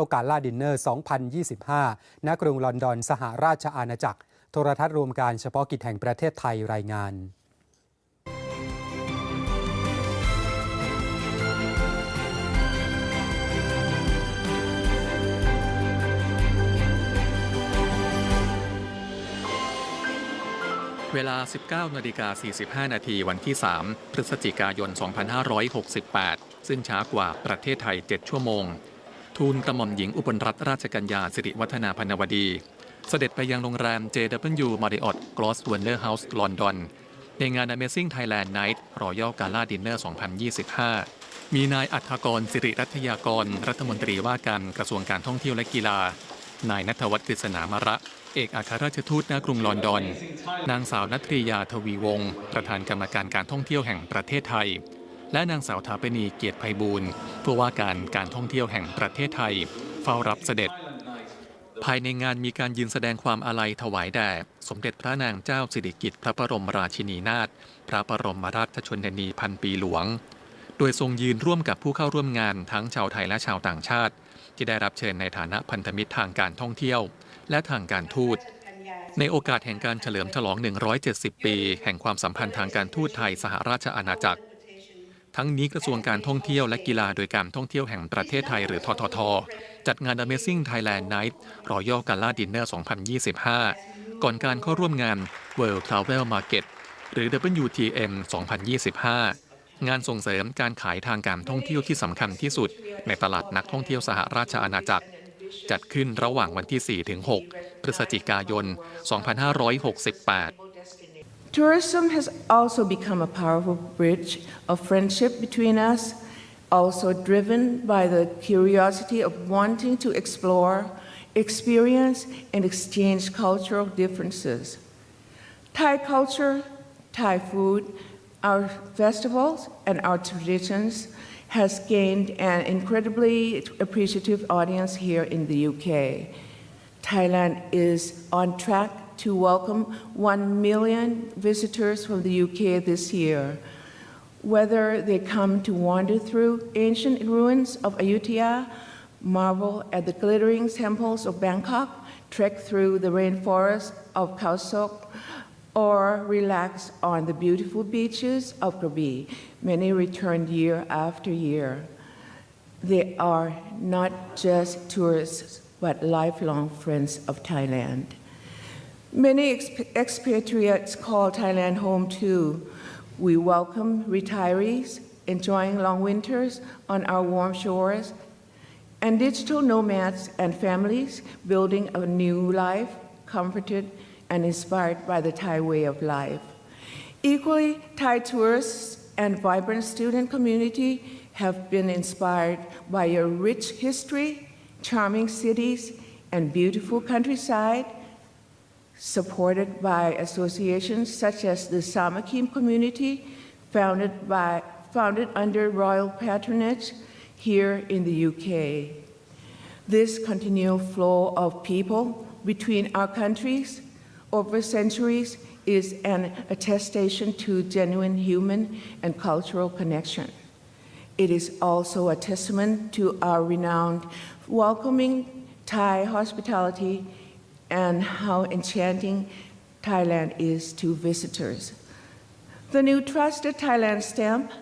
โอกาสล่าดินเนอร์ 2025 ณ กรุงลอนดอน สหราชอาณาจักร โทรทัศน์รวมการเฉพาะกิจแห่งประเทศไทยรายงาน เวลา 19นาฬิกา45 นาทีวันที่ 3 พฤศจิกายน 2568 ซึ่งช้ากว่าประเทศไทย 7 ชั่วโมง ทูลกระหม่อมหญิงอุบลรัตนราชกัญญาสิริวัฒนาพนวดี เสด็จไปยังโรงแรม JW Marriott Grosvenor House ลอนดอนในงาน Amazing Thailand Night Royal Gala Dinner 2025 มีนายอัธกรสิริรัตยากร รัฐมนตรีว่าการกระทรวงการท่องเที่ยวและกีฬา นายนัทวัฒน์กฤษณามระ เอกอัครราชทูตณกรุงลอนดอน นางสาวนัทริยาทวีวงศ์ประธานกรรมการการท่องเที่ยวแห่งประเทศไทย และนางสาวถาปณีเกียรติไพบูลย์ผู้ว่าการการท่องเที่ยวแห่งประเทศไทย เฝ้ารับเสด็จ ภายในงานมีการยืนแสดงความอาลัยถวายแด่ สมเด็จพระนางเจ้าสิริกิติ์พระบรมราชินีนาถพระบรมราชชนนีพันปีหลวง โดยทรงยืนร่วมกับผู้เข้าร่วมงานทั้งชาวไทยและชาวต่างชาติ ที่ได้รับเชิญในฐานะพันธมิตรทางการท่องเที่ยว และทางการทูตในโอกาสแห่งการเฉลิมฉลอง 170 ปี แห่งความสัมพันธ์ทางการทูตไทยสหราชอาณาจักร ทั้งนี้กระทรวงการท่องเที่ยวและกีฬาโดยการท่องเที่ยวแห่งประเทศไทยหรือททท จัดงาน Amazing Thailand Night Royal Gala Dinner 2025 ก่อนการเข้าร่วมงาน World Travel Market หรือ WTM 2025 งานส่งเสริมการขายทางการท่องเที่ยวที่สำคัญที่สุด ในตลาดนักท่องเที่ยวสหราชอาณาจักร จัดขึ้นระหว่างวันที่4-6พฤศจิกายน 2568 Tourism has also become a powerful bridge of friendship between us, also driven by the curiosity of wanting to explore, experience, and exchange cultural differences. Thai culture, Thai food, our festivals, and our traditions has gained an incredibly appreciative audience here in the UK. Thailand is on track to welcome 1 million visitors from the UK this year. Whether they come to wander through ancient ruins of Ayutthaya, marvel at the glittering temples of Bangkok, trek through the rainforest of Khao Sok, or relax on the beautiful beaches of Krabi, many return year after year. They are not just tourists, but lifelong friends of Thailand. Many exp- expatriates call Thailand home too. We welcome retirees enjoying long winters on our warm shores and digital nomads and families building a new life, comforted and inspired by the Thai way of life. Equally, Thai tourists and vibrant student community have been inspired by your rich history, charming cities, and beautiful countryside, supported by associations such as the Samakim community, founded, by, founded under royal patronage here in the UK. This continual flow of people between our countries over centuries is an attestation to genuine human and cultural connection. It is also a testament to our renowned welcoming Thai hospitality and how enchanting Thailand is to visitors. The new Trusted Thailand stamp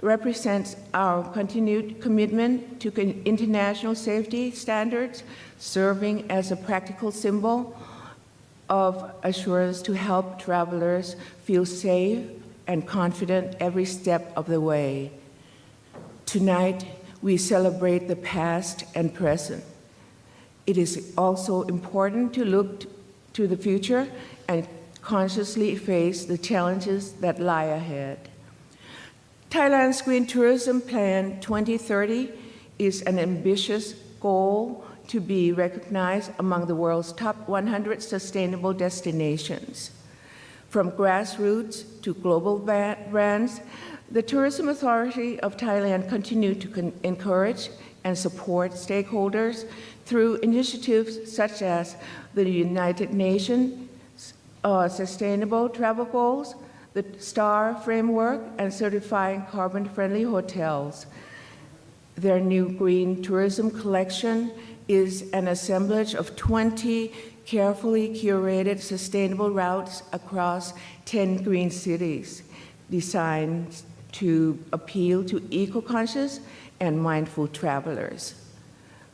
represents our continued commitment to international safety standards, serving as a practical symbol of assurance to help travelers feel safe and confident every step of the way. Tonight, we celebrate the past and present. It is also important to look to the future and consciously face the challenges that lie ahead. Thailand's Green Tourism Plan 2030 is an ambitious goal to be recognized among the world's top 100 sustainable destinations. From grassroots to global brands, the Tourism Authority of Thailand continue to encourage and support stakeholders through initiatives such as the United Nations uh, Sustainable Travel Goals, the STAR framework, and certifying carbon friendly hotels. Their new green tourism collection is an assemblage of 20 carefully curated sustainable routes across 10 green cities designed to appeal to eco-conscious and mindful travelers.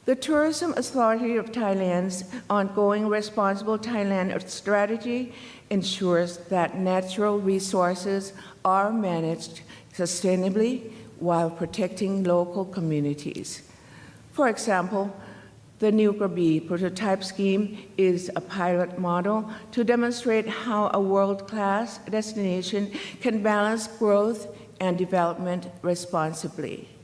The Tourism Authority of Thailand's ongoing Responsible Thailand strategy ensures that natural resources are managed sustainably while protecting local communities. For example, the New Krabi prototype scheme is a pilot model to demonstrate how a world-class destination can balance growth and development responsibly.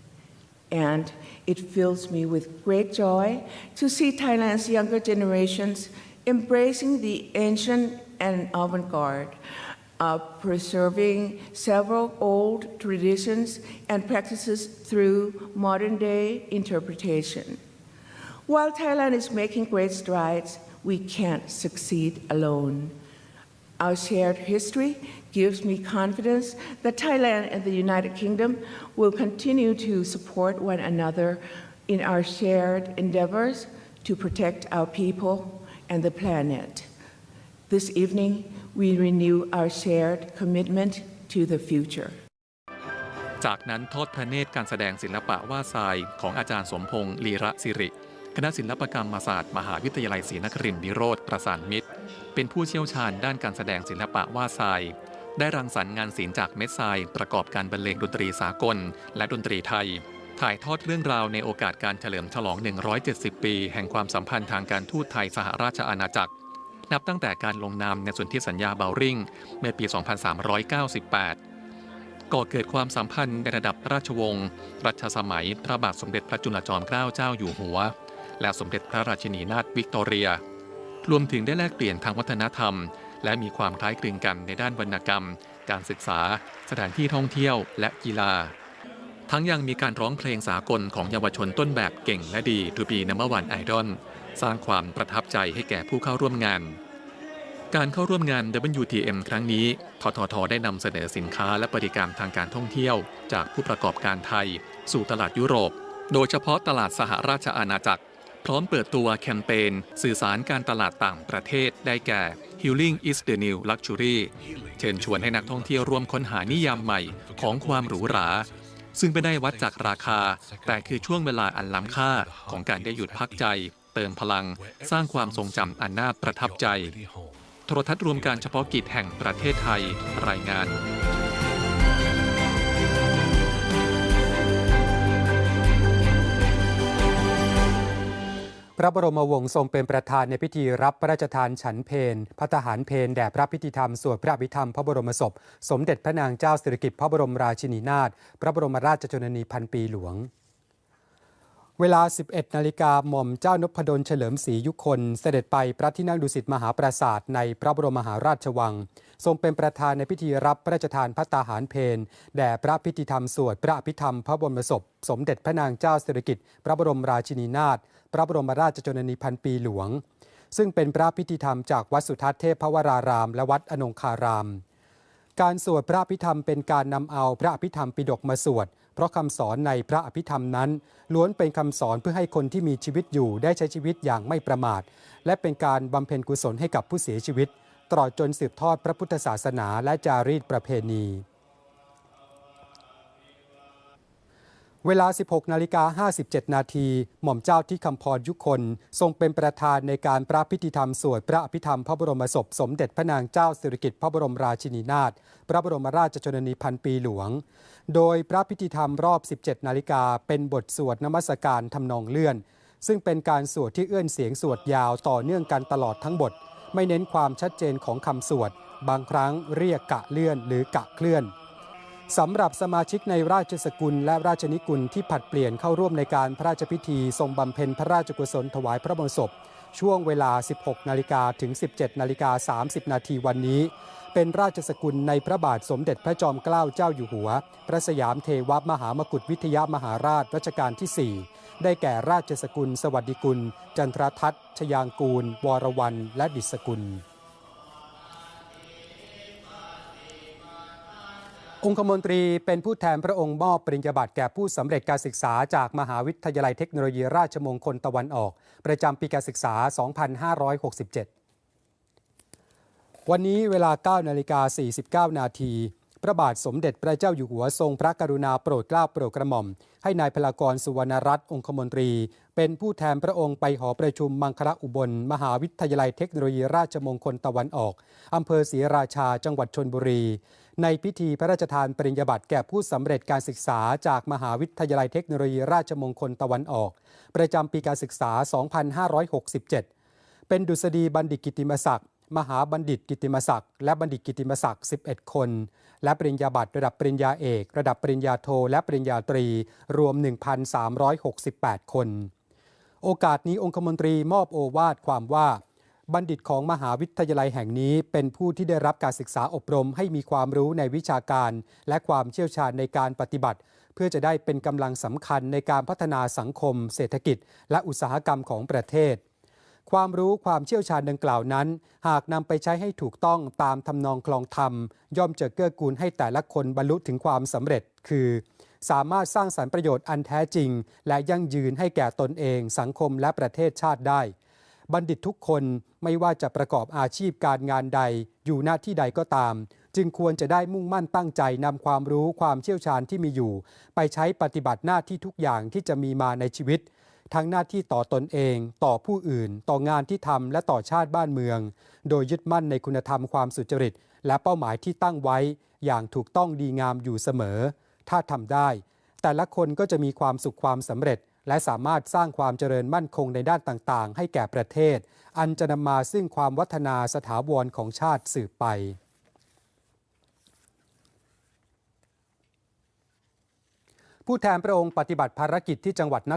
And it fills me with great joy to see Thailand's younger generations embracing the ancient and avant-garde, uh, preserving several old traditions and practices through modern-day interpretation. While Thailand is making great strides, we can't succeed alone. Our shared history gives me confidence that Thailand and the United Kingdom will continue to support one another in our shared endeavors to protect our people and the planet. This evening, we renew our shared commitment to the future. จากนั้นทอดพระเนตรการแสดงศิลปะว่าทรายของอาจารย์สมพงษ์ลีระสิริ คณะศิลปกรรมศาสตร์ มหาวิทยาลัยศรีนครินทร์วิโรธประสานมิตร เป็นผู้เชี่ยวชาญด้านการแสดงศิลปะว่าทราย ได้รังสรรค์งานศิลป์จากเม็ดทรายประกอบการบรรเลงดนตรีสากล และดนตรีไทย ถ่ายทอดเรื่องราวในโอกาสการเฉลิมฉลอง 170 ปี แห่งความสัมพันธ์ทางการทูตไทยสหราชอาณาจักร นับตั้งแต่การลงนามในสนธิสัญญาเบลริงเมื่อปี 2398ก่อเกิดความสัมพันธ์ในระดับราชวงศ์รัชสมัย พระบาทสมเด็จพระจุลจอมเกล้าเจ้าอยู่หัว และสมเด็จพระราชินีนาถวิกตอเรีย รวมถึงได้แลกเปลี่ยนทางวัฒนธรรม และมีความคล้ายคลึงกันในด้านวรรณกรรม การศึกษา สถานที่ท่องเที่ยว และกีฬา ทั้งยังมีการร้องเพลงสากลของเยาวชนต้นแบบเก่งและดีทูปีนัมเบอร์วันไอดอลสร้างความประทับใจให้แก่ผู้เข้าร่วมงาน การเข้าร่วมงาน WTM ครั้งนี้ทททได้นำเสนอสินค้าและบริการทางการท่องเที่ยว จากผู้ประกอบการไทย สู่ตลาดยุโรป โดยเฉพาะตลาดสหราชอาณาจักร พร้อมเปิดตัวแคมเปญสื่อสารการตลาดต่างประเทศได้แก่ Healing is the new luxury เชิญชวนให้นักท่องเที่ยวร่วมค้นหานิยามใหม่ของความหรูหรา ซึ่งไม่ได้วัดจากราคา แต่คือช่วงเวลาอันล้ำค่าของการได้หยุดพักใจ เติมพลัง สร้างความทรงจำอันน่าประทับใจ โทรทัศน์รวมการเฉพาะกิจแห่งประเทศไทยรายงาน ระบรมวงศ์ทรงเป็นประธานในพิธีรับพระราชทานฉันเพนพระทหารเพนแด่พระพิธีธรรมสวดพระอภิธรรมพระบรมศพ สมเด็จพระนางเจ้าสิริกิติ์พระบรมราชินีนาถพระบรมราชชนนีพันปีหลวง เวลา 11 นาฬิกาหม่อมเจ้านพดลเฉลิมศรียุคน เสด็จไปพระที่นั่งดุสิตมหาปราสาทในพระบรมมหาราชวัง ทรงเป็นประธานในพิธีรับพระราชทานพระตาหารเพนแด่พระพิธีธรรมสวดพระอภิธรรมพระบรมศพ สมเด็จพระนางเจ้าสิริกิติ์พระบรมราชินีนาถพระบรมราชชนนีพันปีหลวง ซึ่งเป็นพระพิธีธรรมจากวัดสุทัศน์เทพวราราม และวัดอนงคาราม การสวดพระอภิธรรมเป็นการนำเอาพระอภิธรรมปิฎกมาสวด เพราะคำสอนในพระอภิธรรมนั้น ล้วนเป็นคำสอนเพื่อให้คนที่มีชีวิตอยู่ได้ใช้ชีวิตอย่างไม่ประมาท และเป็นการบำเพ็ญกุศลให้กับผู้เสียชีวิต ตลอดจนสืบทอดพระพุทธศาสนาและจารีตประเพณี เวลา 16 นาฬิกา 57 นาที หม่อมเจ้าที่คำพรยุคน ทรงเป็นประธานในการพระพิธีธรรมสวดพระอภิธรรมพระบรมศพ สมเด็จพระนางเจ้าสิริกิติ์พระบรมราชินีนาถ พระบรมราชชนนีพันปีหลวง โดยพระพิธีธรรมรอบ 17 นาฬิกาเป็นบทสวดนมัสการทำนองเลื่อน ซึ่งเป็นการสวดที่เอื้อนเสียงสวดยาวต่อเนื่องกันตลอดทั้งบท ไม่เน้นความชัดเจนของคำสวด บางครั้งเรียกกะเลื่อนหรือกะเคลื่อน สำหรับสมาชิกในราชสกุลและราชนิกุลที่ผัดเปลี่ยนเข้าร่วมในการพระราชพิธีทรงบำเพ็ญพระราชกุศลถวายพระบรมศพ ช่วงเวลา 16 นาฬิกาถึง 17 นาฬิกา 30 นาทีวันนี้ เป็นราชสกุลในพระบาทสมเด็จพระจอมเกล้าเจ้าอยู่หัว พระสยามเทวมหามกุฏวิทยามหาราชรัชกาลที่ 4 ได้แก่ราชสกุล สวัสดิกุล จันทรทัตชยางกูล วรวัน และดิษกุล องคมนตรีเป็นผู้แทนพระองค์มอบปริญญาบัตรแก่ผู้สำเร็จการศึกษาจากมหาวิทยาลัยเทคโนโลยีราชมงคลตะวันออก ประจำปีการศึกษา 2567 วันนี้เวลา 9 นาฬิกา 49 นาที พระบาทสมเด็จพระเจ้าอยู่หัวทรงพระกรุณาโปรดเกล้าโปรดกระหม่อม ให้นายพลากรสุวรรณรัตน์องคมนตรี เป็นผู้แทนพระองค์ไปหอประชุมมังคละอุบล มหาวิทยาลัยเทคโนโลยีราชมงคลตะวันออกอำเภอศรีราชาจังหวัดชนบุรี ในพิธีพระราชทานปริญญาบัตรแก่ผู้สำเร็จการศึกษาจากมหาวิทยาลัยเทคโนโลยีราชมงคลตะวันออก ประจำปีการศึกษา 2567เป็นดุษฎีบัณฑิตกิตติมศักดิ์ มหาบัณฑิตกิติมศักดิ์และบัณฑิตกิตติมศักดิ์11 คน และปริญญาบัตรระดับปริญญาเอก ระดับปริญญาโท และปริญญาตรี รวม 1,368 คน โอกาสนี้องคมนตรีมอบโอวาทความว่า บัณฑิตของมหาวิทยาลัยแห่งนี้เป็นผู้ที่ได้รับการศึกษาอบรมให้มีความรู้ในวิชาการ และความเชี่ยวชาญในการปฏิบัติ เพื่อจะได้เป็นกำลังสำคัญในการพัฒนาสังคม เศรษฐกิจ และอุตสาหกรรมของประเทศ ความรู้ความเชี่ยวชาญดังกล่าวนั้น หากนำไปใช้ให้ถูกต้องตามทำนองคลองธรรม ย่อมจะเกื้อกูลให้แต่ละคนบรรลุถึงความสำเร็จ คือ สามารถสร้างสรรค์ประโยชน์อันแท้จริง และยั่งยืนให้แก่ตนเอง สังคมและประเทศชาติได้ บัณฑิตทุกคนไม่ว่าจะประกอบอาชีพการงานใด อยู่หน้าที่ใดก็ตาม จึงควรจะได้มุ่งมั่นตั้งใจนำความรู้ความเชี่ยวชาญที่มีอยู่ ไปใช้ปฏิบัติหน้าที่ทุกอย่างที่จะมีมาในชีวิต ทั้งหน้าที่ต่อตนเอง ต่อผู้อื่น ต่องานที่ทำและต่อชาติบ้านเมือง โดยยึดมั่นในคุณธรรมความสุจริต และเป้าหมายที่ตั้งไว้ อย่างถูกต้องดีงามอยู่เสมอ ถ้าทำได้ แต่ละคนก็จะมีความสุขความสำเร็จ และสามารถสร้างความเจริญมั่นคงในด้านต่างๆ ให้แก่ประเทศ อันจะนำมาซึ่งความวัฒนาสถาวรของชาติสืบไปผู้แทนพระองค์ปฏิบัติภารกิจที่จังหวัดน